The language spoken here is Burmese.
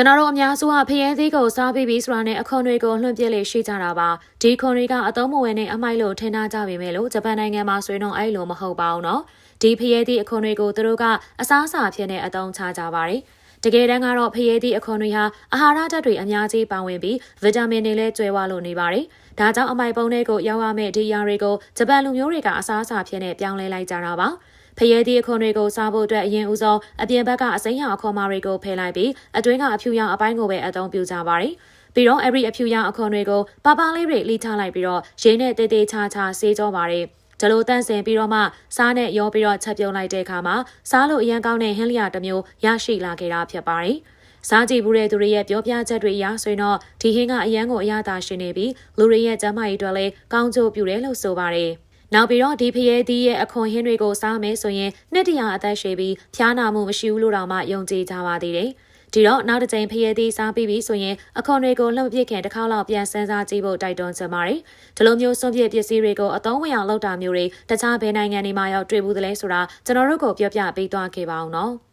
ကျွန်တော်တို့အများစုကဖျဲသေးကိုစားပြီးပြီးဆိုတာနဲ့အခွန်တွေကိုလွှင့်ပြစ်လေရှိကြတာပါဒီခွန်တွေကအသုံးမဝင်တဲ့အမိုက်လို့ထင်ထားကြပေမဲ့လို့ဂျပန်နိုင်ငံမှာဆိုရင်တော့အဲ့လိုမဟုတ်ပါဘူးနော်ဒီဖျဲသေးအခွန်တွေကိုသူတို့ကအစားအစာဖြစ်နေအသုံးချကြပါတယ် တကယ်တမ်းကတော့ဖျဲသည့်အခွန်တွေဟာအာဟာရဓာတ်တွေအများကြီးပါဝင်ပြီးဗီတာမင်တွေလည်းကျွဲဝလို့နေပါတယ်။ဒါကြောင့်အမိုက်ပုံတွေကိုရောက်ရမယ့်ဒီယာတွေကိုဂျပန်လူမျိုးတွေကအစားအစာဖြစ်နေပြောင်းလဲလိုက်ကြတာပါ။ဖရဲသည့်အခွန်တွေကိုစားဖို့အတွက်အရင်ဦးဆုံးအပြင်ဘက်ကအစိမ်းရောင်အခွန်မာတွေကိုဖယ်လိုက်ပြီးအတွင်းကအဖြူရောင်အပိုင်းကိုပဲအသုံးပြုကြပါတယ်။ပြီးတော့အဲ့ဒီအဖြူရောင်အခွန်တွေကိုပါပါလေးတွေလှိချလိုက်ပြီးတော့ရင်းနဲ့တေးသေးချာချာဆေးကြောပါတယ်။ ဒလိုတန့်စင်ပြီးတော့မှစားနဲ့ရောပြီးတော့ချက်ပြုံးလိုက်တဲ့အခါမှာစားလို့အရန်ကောင်းတဲ့ဟင်းလျာတစ်မျိုးရရှိလာခဲ့တာဖြစ်ပါတယ်။စားကြည့်ဘူးတဲ့သူတွေရဲ့ပြောပြချက်တွေအရဆိုရင်တော့ဒီဟင်းကအရန်ကိုအရသာရှင်နေပြီးလူတွေရဲ့ကျန်းမာရေးအတွက်လည်းကောင်းကျိုးပြုတယ်လို့ဆိုပါတယ်။နောက်ပြီးတော့ဒီဖရဲသီးရဲ့အခွန်ဟင်းတွေကိုစားမယ်ဆိုရင်နှစ်တရာအသက်ရှည်ပြီးဖျားနာမှုမရှိဘူးလို့တော့မှယုံကြည်ကြပါသေးတယ်။ ဒီတော့နောက်တစ်ချိန်ဖရဲသီးစားပြီးပြီဆိုရင်အခွန်တွေကိုလှုပ်ပြစ်ခင်တစ်ခါလောက်ပြန်စမ်းစားကြည့်ဖို့တိုက်တွန်းချင်ပါတယ်။ဒီလိုမျိုးစွန့်ပစ်ပစ္စည်းတွေကိုအသုံးဝင်အောင်လုပ်တာမျိုးတွေတခြားဘယ်နိုင်ငံတွေမှာရောက်တွေ့ဘူးသလဲဆိုတာကျွန်တော်တို့ကိုပြောပြပေးသွားခဲ့ပါအောင်နော်။